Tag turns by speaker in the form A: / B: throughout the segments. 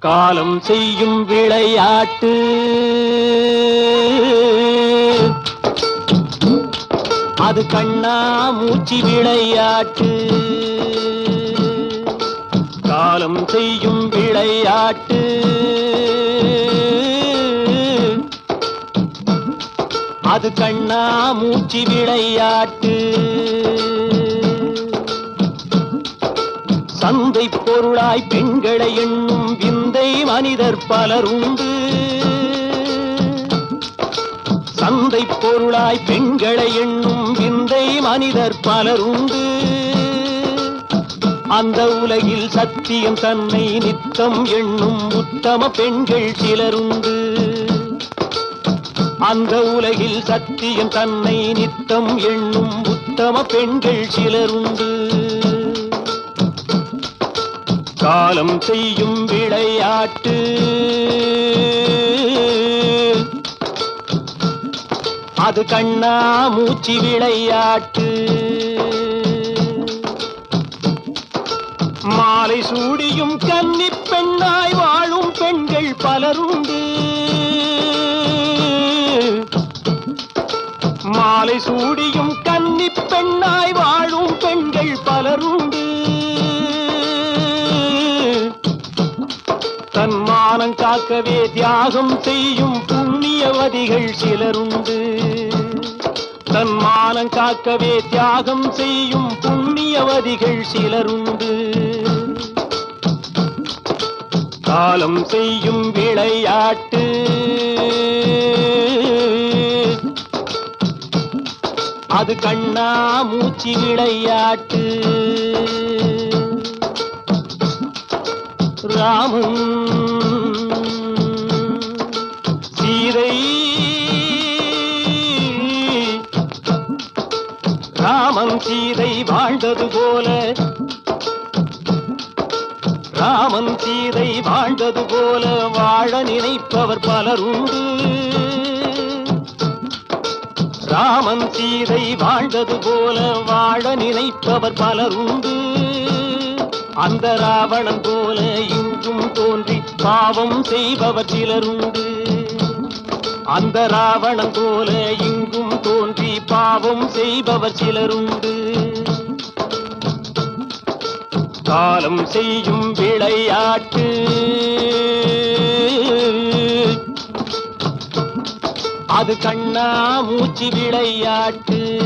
A: காலம் செய்யும் விளையாட்டு. அது கண்ணா மூச்சி விளையாட்டு. காலம் செய்யும் விளையாட்டு. அது கண்ணா மூச்சி விளையாட்டு. சந்தை பொருளாய் பெண்களை எண்ணும் விந்தை மனிதர் பலருண்டு. சந்தை பொருளாய் பெண்களை எண்ணும் விந்தை மனிதர் பலருண்டு. அந்த உலகில் சத்தியம் தன்னை நித்தம் எண்ணும் உத்தம பெண்கள் சிலருண்டு. அந்த உலகில் சத்தியம் தன்னை நித்தம் எண்ணும் உத்தம பெண்கள் சிலருண்டு. காலம் செய்யும் விளையாட்டு. அது கண்ணா மூச்சி விளையாட்டு. மாலை சூடியும் கன்னி பெண்ணாய் வாழும் பெண்கள் பலருண்டு. மாலை சூடியும் கன்னி மானம் காக்கவே தியாகம் செய்யும் புண்ணியவதிகள் சிலருண்டு. தன் மானம் காக்கவே தியாகம் செய்யும் புண்ணியவதிகள் சிலருண்டு. காலம் செய்யும் விளையாட்டு. அது கண்ணா மூச்சி விளையாட்டு. ராமன் சீதை ராமன் சீதை வாழ்ந்தது போல. ராமன் சீதை வாழ்ந்தது போல வாழ நினைப்பவர் பலருண்டு. ராமன் சீதை வாழ்ந்தது போல வாழ நினைப்பவர் பலருண்டு. அந்த ராவணன் போல இன்றும் தோன்றி பாவம் செய்பவர் சிலருண்டு. அந்த ராவணன் போல இங்கும் தோன்றி பாவம் செய்பவர் சிலருண்டு. காலம் செய்யும் விளையாட்டு. அது கண்ணா மூச்சு விளையாட்டு.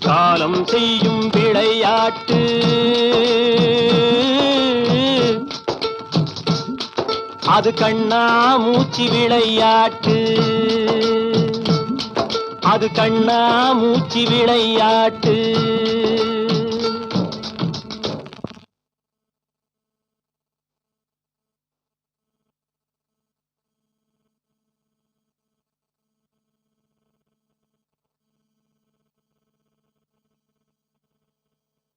A: காலம் செய்யும் விளையாட்டு. அது கண்ணா மூச்சு விளையாட்டு. அது கண்ணா மூச்சு விளையாட்டு.